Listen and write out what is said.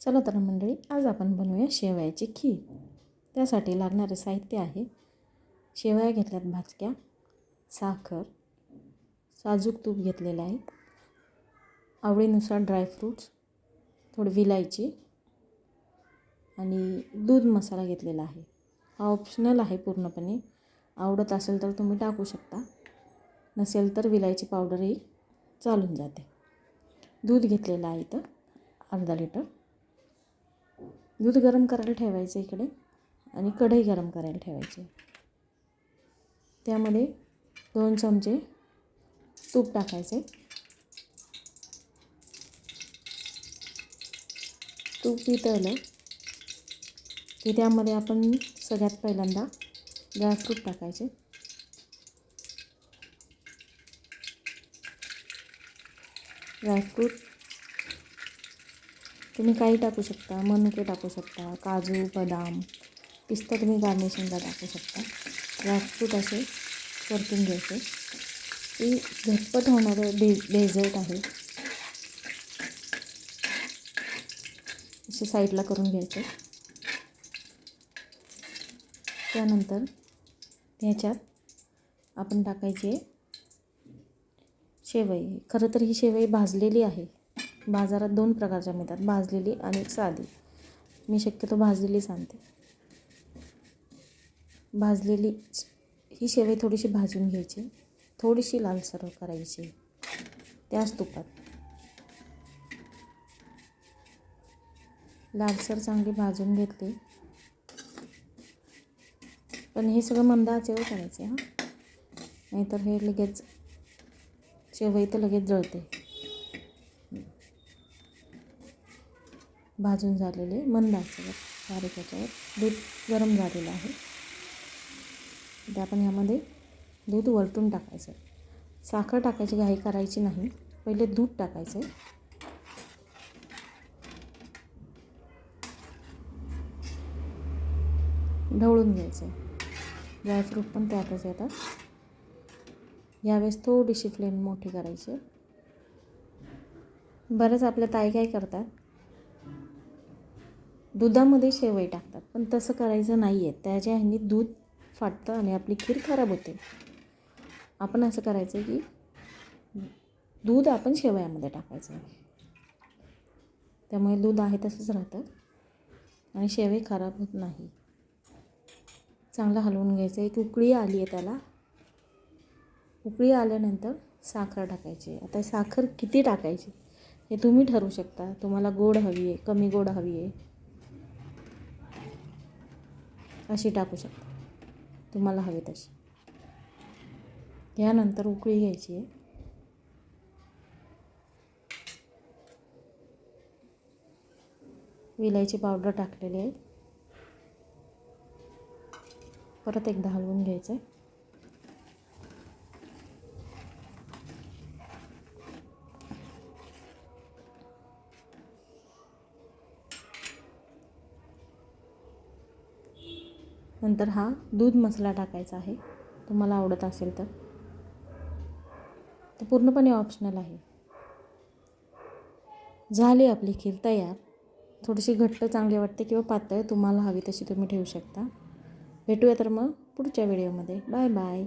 चला तर मंडळी आज आपण बनवूया शेवयाची खीर. त्यासाठी लागणारे साहित्य आहे शेवया घेतल्यात भाजक्या साखर साजूक तूप घेतलेलं आहे आवडीनुसार ड्रायफ्रूट्स थोडी विलायची आणि दूध मसाला घेतलेला आहे. हा ऑप्शनल आहे पूर्णपणे. आवडत असेल तर तुम्ही टाकू शकता. नसेल तर विलायची पावडरही चालून जाते. दूध घेतलेलं आहे इथं अर्धा लिटर दूध गरम करायला ठेवायचं इकडे आणि कढई गरम करायला ठेवायची. त्यामध्ये दोन चमचे तूप टाकायचे. तूप पितळलं की त्यामध्ये आपण सगळ्यात पहिल्यांदा ड्रायफ्रूट टाकायचे. ड्रायफ्रूट तुम्ही काही टाकू शकता मनुके टाकू शकता काजू बदाम पिस्ता तुम्ही गार्निशिंगला टाकू शकता. ड्रायफ्रूट असे परतून घ्यायचे. ती झटपट होणारं डे डेझर्ट आहे. असे साईडला करून घ्यायचे. त्यानंतर ह्याच्यात आपण टाकायचे शेवई. खरं तर ही शेवई भाजलेली आहे. बाजारात दोन प्रकारच्या मिळतात भाजलेली आणि साधी. मी शक्यतो भाजलेलीच आणते. भाजलेली ही शेवई थोडीशी भाजून घ्यायची. थोडीशी लालसर करायची. त्याच तुपात. लालसर चांगली भाजून घेतली. पण हे सगळं मंद आचेवर करायचे हां. नाहीतर हे लगेच शेवई तर लगेच जळते. भाजून झालेले मंद आचेवर बारीक याच्यावर दूध गरम झालेलं आहे. ते आपण ह्यामध्ये दूध वरतून टाकायचं साखर टाकायची घाई करायची नाही. पहिले दूध टाकायचं ढवळून घ्यायचं ड्रायफ्रूट पण त्यातच येतात यावेळेस थोडीशी फ्लेम मोठी करायची बरंच आपल्या ताई काय करतात? दुधामध्ये शेवई टाकतात. पण तसं करायचं नाही आहे त्याच्या ह्यांनी दूध फाटतं आणि आपली खीर खराब होते आपण असं करायचं की दूध आपण शेवयामध्ये टाकायचं त्यामुळे दूध आहे तसंच राहतं आणि शेवई खराब होत नाही. चांगलं हलवून घ्यायचं. एक उकळी आली आहे त्याला. उकळी आल्यानंतर साखर टाकायची आता साखर किती टाकायची हे तुम्ही ठरवू शकता. तुम्हाला गोड हवी आहे कमी गोड हवी आहे. अशी टाकू शकता. तुम्हाला हवी तशी. यानंतर उकळी घ्यायची आहे. विलायची पावडर टाकलेली आहे. परत एकदा हलवून घ्यायचं आहे नंतर हा दूध मसाला टाकायचा आहे. तुम्हाला आवडत असेल तर. ते पूर्णपणे ऑप्शनल आहे. झाली आपली खीर तयार. थोडीशी घट्ट चांगली वाटते किंवा पातळ तुम्हाला हवी तशी तुम्ही ठेवू शकता. भेटूया तर मग पुढच्या व्हिडिओमध्ये बाय बाय